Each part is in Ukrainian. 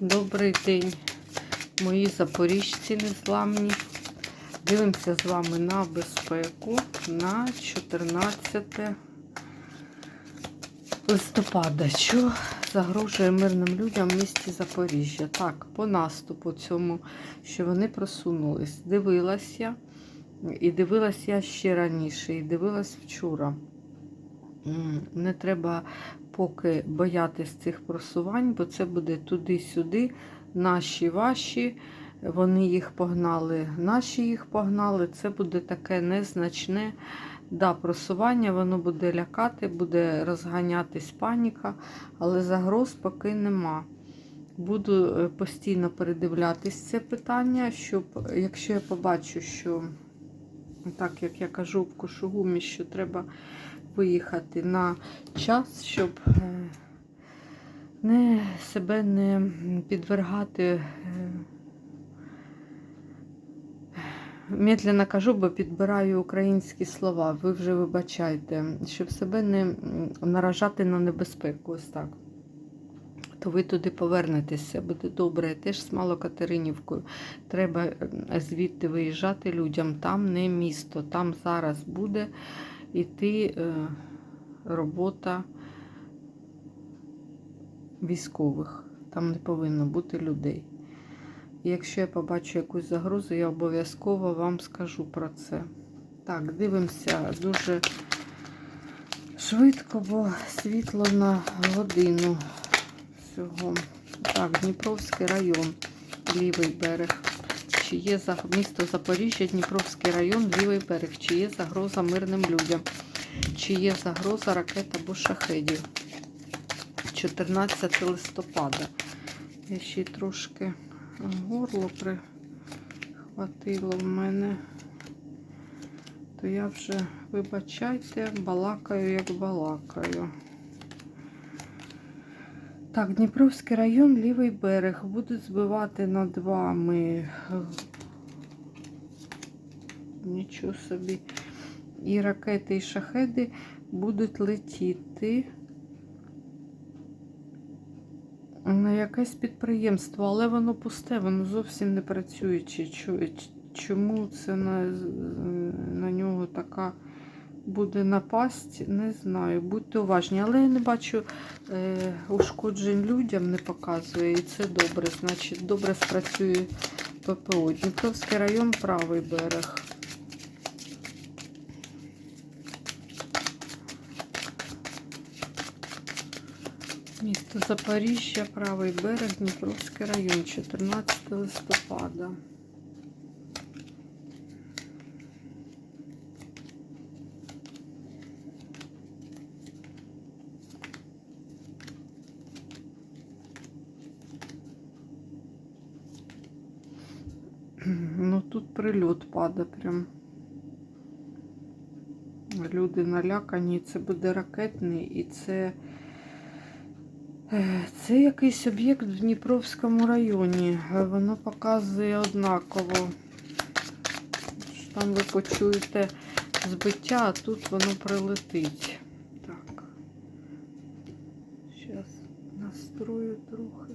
Добрий день, мої запоріжці незламні. Дивимося з вами на безпеку на 14 листопада. Що загрожує мирним людям в місті Запоріжжя? Так, по наступу цьому, що вони просунулись. Дивилась я, і дивилась я ще раніше, і дивилась вчора. М, Не треба поки боятись цих просувань, бо це буде туди-сюди, наші ваші, вони їх погнали, наші їх погнали. Це буде таке незначне да, просування, воно буде лякати, буде розганятись паніка, але загроз поки нема. Буду е, постійно передивлятись це питання, щоб якщо я побачу, що так як я кажу в Кошугумі, що треба виїхати на час, щоб е, не себе не підвергати. е, Медленно кажу, бо підбираю українські слова. Ви вже вибачайте, щоб себе не наражати на небезпеку. Ось так. То ви туди повернетеся, буде добре. Теж з Малокатеринівкою. Треба звідти виїжджати людям. Там не місто, там зараз буде йти е, робота військових. Там не повинно бути людей. І якщо я побачу якусь загрозу, я обов'язково вам скажу про це. Так, дивимося дуже швидко, бо світло на годину всього. Так, Дніпровський район, лівий берег. Чи є місто Запоріжжя, Дніпровський район, лівий берег, чи є загроза мирним людям, чи є загроза ракет або шахедів. 14 листопада. Я ще трошки горло прихватило в мене. То я вже, вибачайте, балакаю, як балакаю. Так, Дніпровський район, лівий берег. Будуть збивати над вами. Нічого собі. І ракети, і шахеди будуть летіти на якесь підприємство, але воно пусте, воно зовсім не працююче. Чому це на, на нього така буде напасть, не знаю. Будьте уважні. Але я не бачу е, ушкоджень людям, не показує, і це добре. Значить, добре спрацює ППО. Дніпровський район, правий берег. Місто Запоріжжя, правий берег, Дніпровський район, 14 листопада. Ну прильот падає прям. Люди налякані, це буде ракетний і це. Е, Це якийсь об'єкт в Дніпровському районі. Е, Воно показує однаково. Там ви почуєте збиття, а тут воно прилетить. Так. Зараз настрою трохи.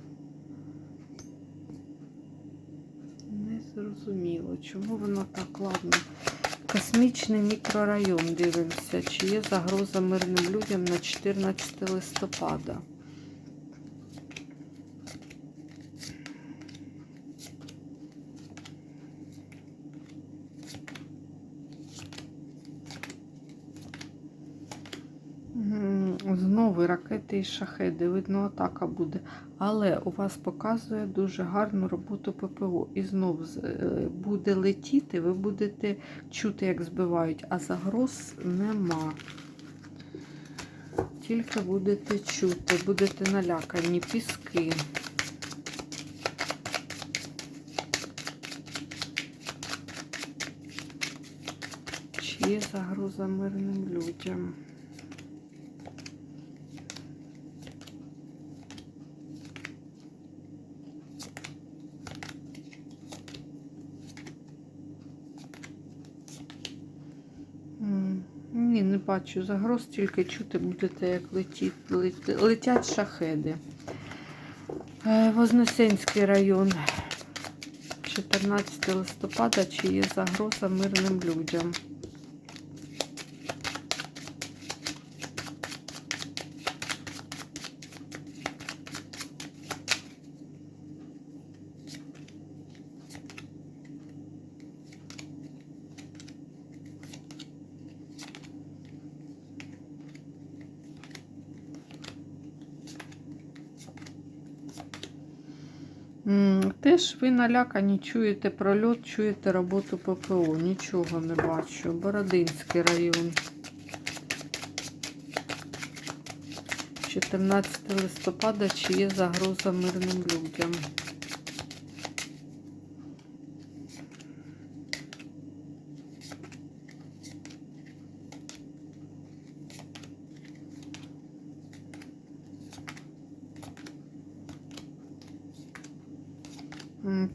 Не зрозуміло, чому воно так ладно. Космічний мікрорайон дивимося, чи є загроза мирним людям на 14 листопада. І шахеди. Видно, атака буде. Але у вас показує дуже гарну роботу ППО. І знову е, буде летіти, ви будете чути, як збивають, а загроз нема. Тільки будете чути, будете налякані, піски. Чи є загроза мирним людям? М, Ні, не бачу загроз, тільки чути будете, як летіть, летять шахеди. Е, Вознесенський район. 14 листопада, чи є загроза мирним людям. Теж ви налякані, чуєте прольот, чуєте роботу ППО. Нічого не бачу. Бородинський район. 14 листопада, чи є загроза мирним людям.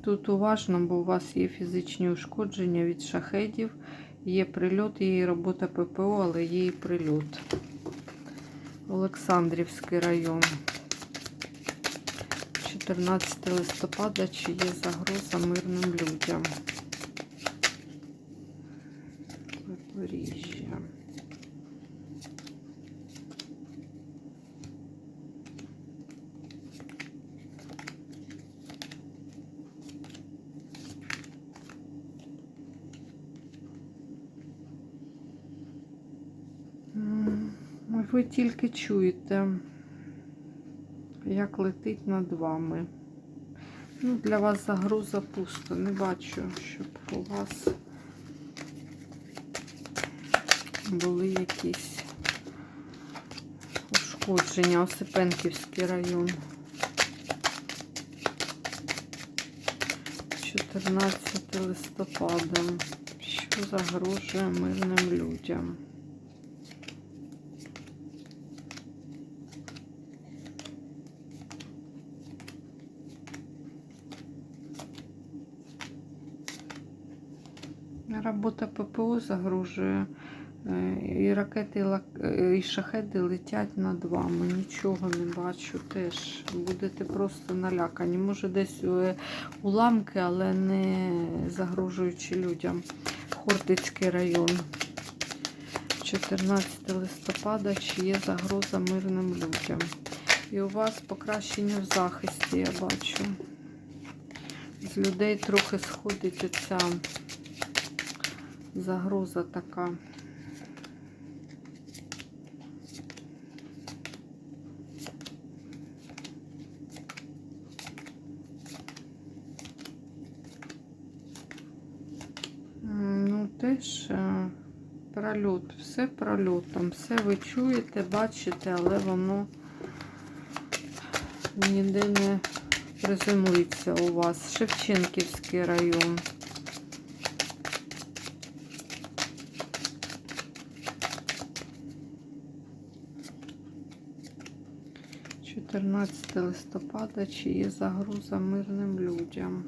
Тут уважно, бо у вас є фізичні ушкодження від шахедів, є прильот, є робота ППО, але є і прильот. Олександрівський район. 14 листопада, чи є загроза мирним людям. Запоріжжя. М, Ви тільки чуєте, як летить над вами. Ну, для вас загроза пусто. Не бачу, щоб у вас були якісь ушкодження. Осипенківський район. 14 листопада. Що загрожує мирним людям? Робота ППО загрожує. е, І ракети, і е, шахеди летять над вами. Нічого не бачу теж. Будете просто налякані. Може, десь е, уламки, але не загрожуючи людям. Хортицький район. 14 листопада, чи є загроза мирним людям. І у вас покращення в захисті, я бачу. З людей трохи сходить оця загроза така. Ну, теж е, прольот, все прольотом, все ви чуєте, бачите, але воно ніде не приземлиться у вас. Шевченківський район. Чотирнадцяте листопада, чи є загроза мирним людям.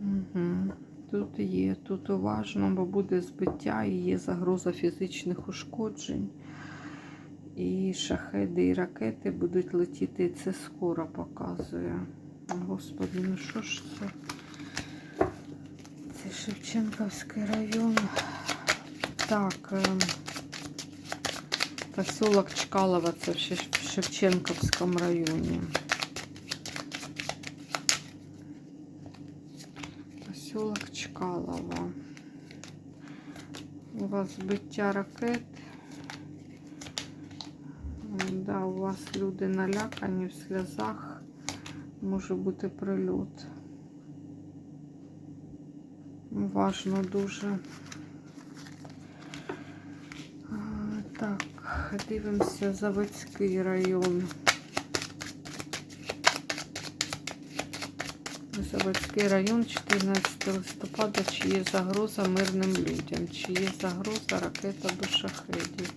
Угу. Тут є, тут уважно, бо буде збиття і є загроза фізичних ушкоджень. І шахеди, і ракети будуть летіти. І це скоро показує. Господи, ну що ж це? Це Шевченківський район. Так, ем, поселок Чкалова, це в Шев- в Шевченківському районі. Поселок Чкалова. У вас збиття ракет. Да, у вас люди налякані в сльозах. Може бути прильот. Важно дуже. Так, дивимося Заводський район. Заводський район, 14 листопада, чи є загроза мирним людям, чи є загроза ракета до шахедів.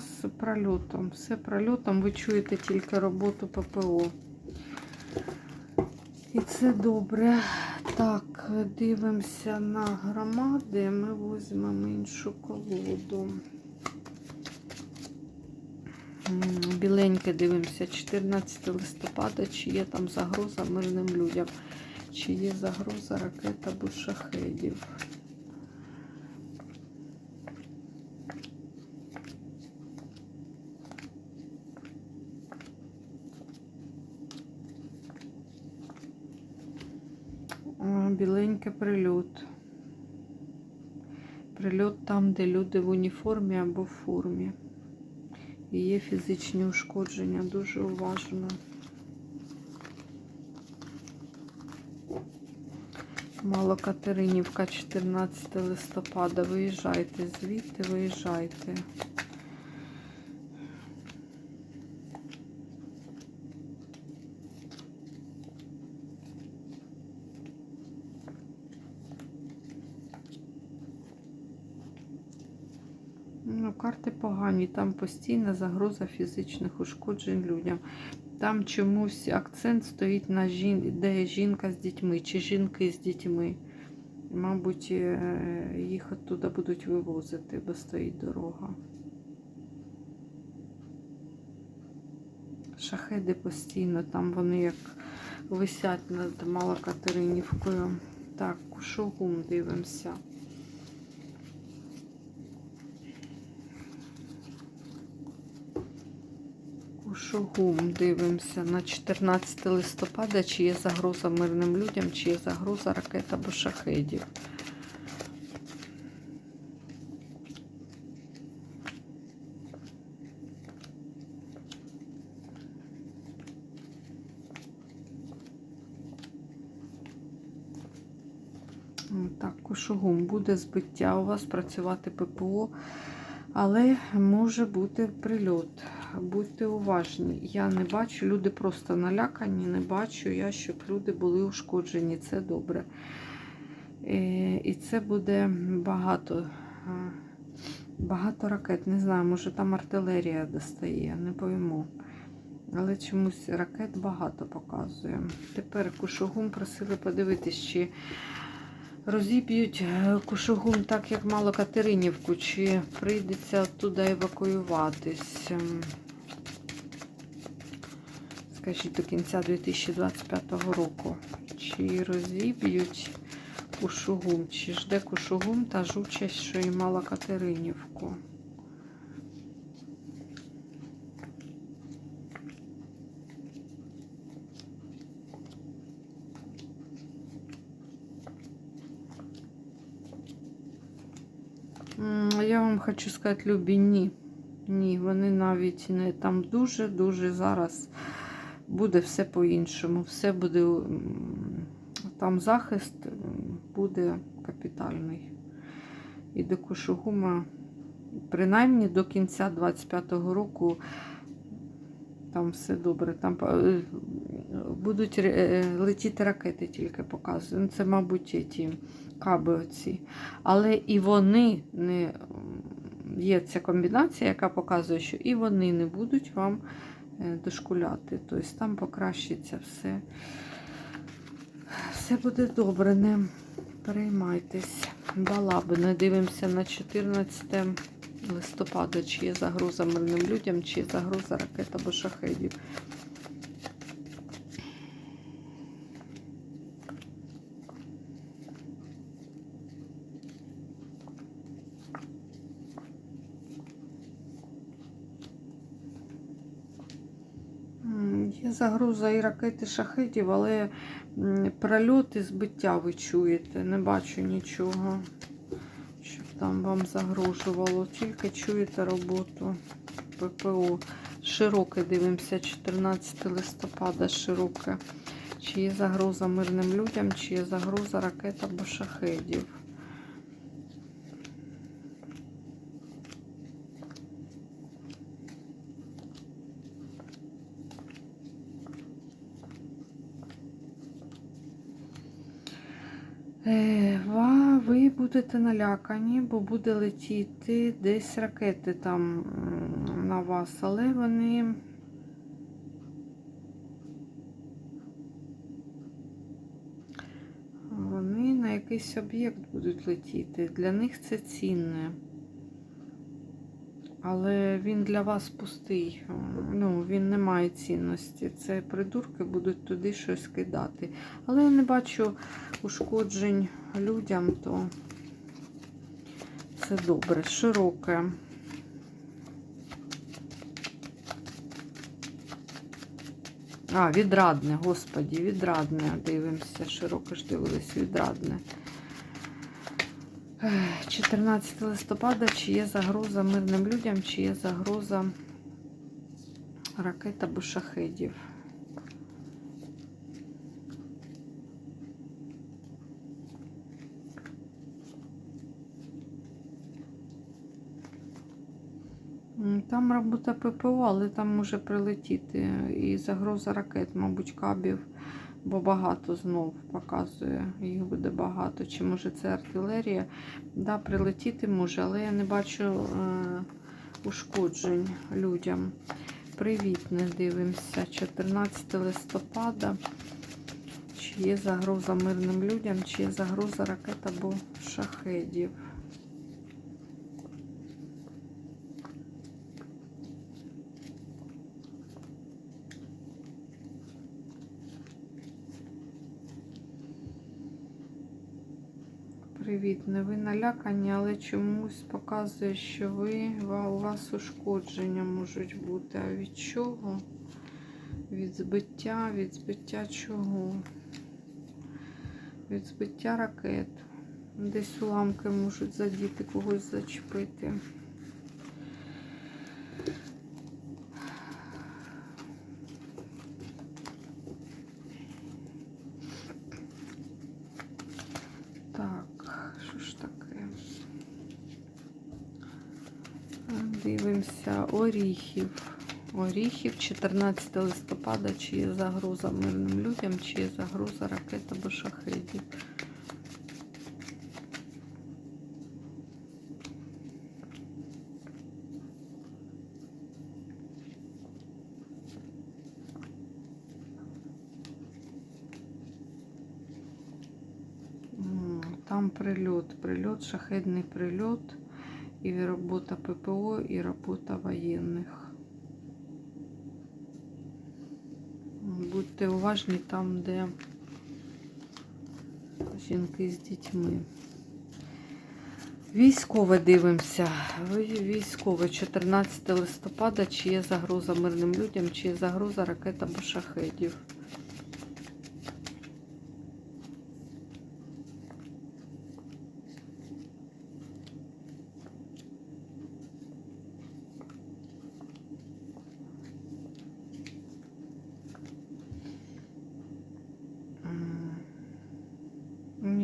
вас прольотом. Все прольотом, ви чуєте тільки роботу ППО. І це добре. Так, дивимося на громади. Ми візьмемо іншу колоду. Біленьке дивимося, 14 листопада, чи є там загроза мирним людям, чи є загроза ракет або шахедів. Біленьке прильот. Прильот там, де люди в уніформі або в формі. І є фізичні ушкодження, дуже уважно. Малокатеринівка, 14 листопада. Виїжджайте звідти, виїжджайте. Ну, карти погані, там постійна загроза фізичних ушкоджень людям. Там чомусь акцент стоїть на жін... де жінка з дітьми чи жінки з дітьми. Мабуть, е, їх оттуда будуть вивозити, бо стоїть дорога. Шахеди постійно, там вони як висять над Малокатеринівкою. Так, Кушугум дивимося. Кушугум дивимося на 14 листопада, чи є загроза мирним людям, чи є загроза ракет або шахедів. Так, кушугум буде збиття у вас працювати ППО, але може бути прильот. Будьте уважні. Я не бачу, люди просто налякані, не бачу я, щоб люди були ушкоджені. Це добре. Е, І це буде багато. е, Багато ракет. Не знаю, може там артилерія достає, не пойму. Але чомусь ракет багато показує. Тепер Кушугум просили подивитись, чи розіб'ють е, Кушугум так, як мало Катеринівку, чи прийдеться туди евакуюватись. Ем, Скажіть, до кінця 2025 року. Чи розіб'ють Кушугум, чи жде Кушугум та жучасть, що і мала Катеринівку. Я вам хочу сказати, Любі, ні. Ні, вони навіть не там дуже-дуже зараз буде все по-іншому. Все буде там захист буде капітальний. І до Кушугума, принаймні до кінця 25-го року, там все добре. Там е, будуть е, летіти ракети, тільки показую. Ну, Це, мабуть, ті каби оці. Але і вони не є ця комбінація, яка показує, що і вони не будуть вам е, дошкуляти. Тобто там покращиться все. Все буде добре, не переймайтесь. Балабини. Дивимося на 14 листопада, чи є загроза мирним людям, чи є загроза ракет або шахедів. М, Є загроза і ракети шахетів, але м, прольоти збиття ви чуєте. Не бачу нічого, щоб там вам загрожувало. Тільки чуєте роботу ППО. Широке дивимося, 14 листопада, широке. Чи є загроза мирним людям, чи є загроза ракет або шахедів. Ви будете налякані, бо буде летіти десь ракети там на вас, але вони. Вони на якийсь об'єкт будуть летіти. Для них це цінне. Але він для вас пустий. Ну, він не має цінності. Це придурки будуть туди щось кидати. Але я не бачу ушкоджень людям, то це добре. Широке. А, відрадне, господі, відрадне. Дивимося, широко ж дивились, відрадне. Ех, 14 листопада, чи є загроза мирним людям, чи є загроза ракет або шахедів. Там робота ППО, але там може прилетіти і загроза ракет, мабуть, кабів, бо багато знов показує. Їх буде багато. Чи може це артилерія? Да, прилетіти може, але я не бачу е, ушкоджень людям. Привіт, не дивимося. 14 листопада. Чи є загроза мирним людям, чи є загроза ракет або шахедів? Привіт, не ви налякані, але чомусь показує, що ви у вас ушкодження можуть бути. А від чого? Від збиття, від збиття чого? Від збиття ракет. Десь уламки можуть задіти, когось зачепити. Так, що ж таке? Дивимося оріхів. Оріхів 14 листопада, чи є загроза мирним людям, чи є загроза ракет або шахедів. Там прильот, прильот, шахедний прильот, і робота ППО, і робота воєнних. Будьте уважні там, де жінки з дітьми. Військове дивимося. Військове 14 листопада, чи є загроза мирним людям, чи є загроза ракет або шахедів.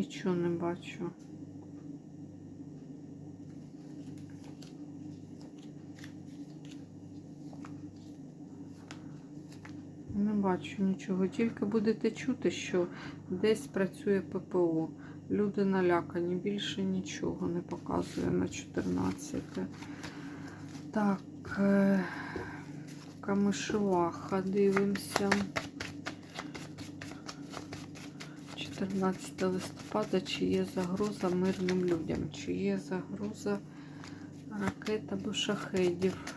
Нічого не бачу. Не бачу нічого. Тільки будете чути, що десь працює ППО. Люди налякані, більше нічого не показує на 14. Так, е, Камишеваха, дивимося. 14 листопада, чи є загроза мирним людям, чи є загроза ракет або шахедів.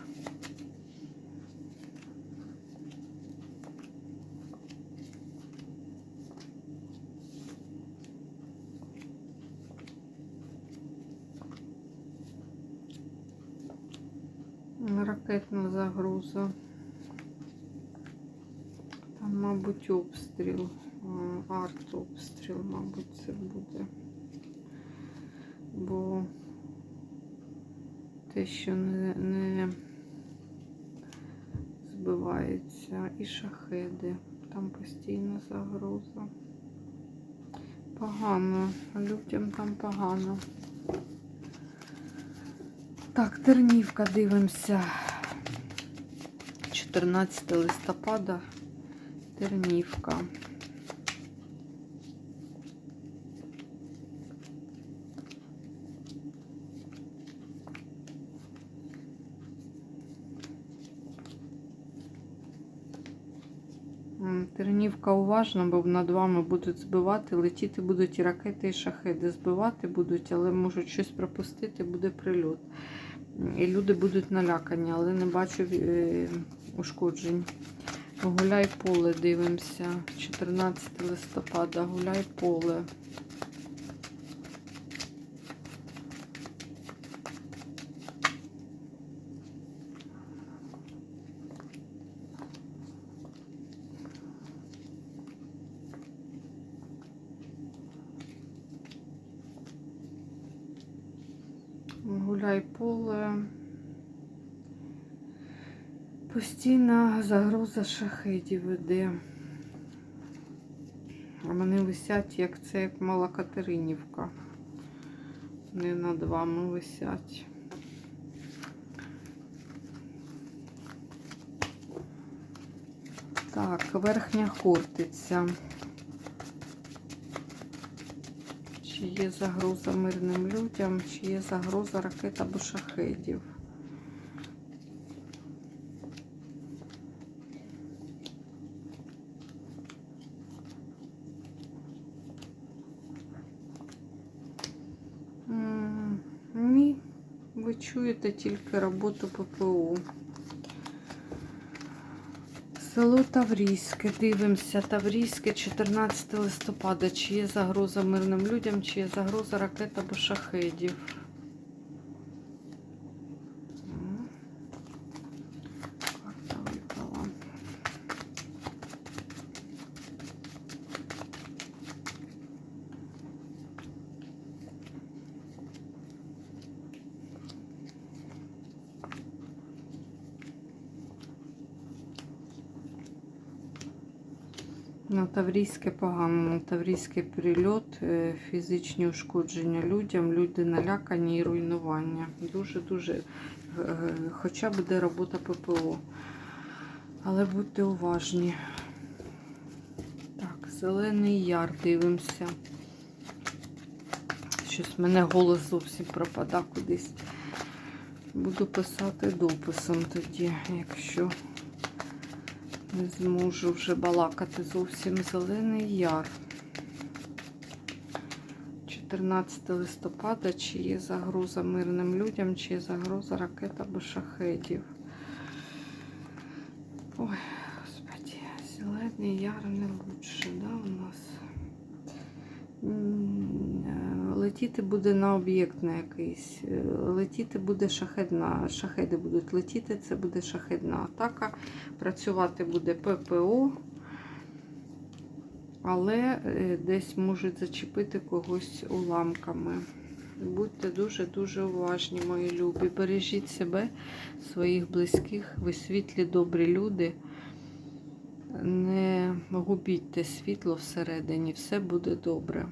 Ракетна загроза. Там, мабуть, обстріл. Арт-обстріл, мабуть, це буде. Бо те, що не, не збивається, і шахеди. Там постійна загроза. Погано. Людям там погано. Так, Тернівка дивимося. 14 листопада. Тернівка. Катеринівка уважна, бо над вами будуть збивати, летіти будуть і ракети, і шахеди. Збивати будуть, але можуть щось пропустити, буде прильот. І люди будуть налякані, але не бачу е, ушкоджень. Гуляй поле, дивимося. 14 листопада, гуляй поле. Поле. Постійна загроза шахедів іде. А вони висять, як це, як мала Катеринівка. Вони над вами висять. Так, верхня хортиця. Чи є загроза мирним людям, чи є загроза ракет або шахедів? Ні, ви чуєте тільки роботу ППО. Село Таврійське, дивимося, Таврійське, 14 листопада. Чи є загроза мирним людям, чи є загроза ракет або шахедів? На Таврійське погано, на Таврійський прильот, е, фізичні ушкодження людям, люди налякані і руйнування. Дуже-дуже, е, хоча буде робота ППО. Але будьте уважні. Так, зелений яр дивимося. Щось в мене голос зовсім пропада кудись. Буду писати дописом тоді, якщо не зможу вже балакати зовсім зелений яр. 14 листопада, чи є загроза мирним людям, чи є загроза ракет або шахедів. Ой, господи, зелений яр не лучше, да, у нас? Летіти буде на об'єкт на якийсь. Е, Летіти буде шахедна. Шахеди будуть летіти, це буде шахедна атака. Працювати буде ППО, але е, десь можуть зачепити когось уламками. Будьте дуже-дуже уважні, мої любі. Бережіть себе, своїх близьких, ви світлі, добрі люди. Не губіть те світло всередині, все буде добре.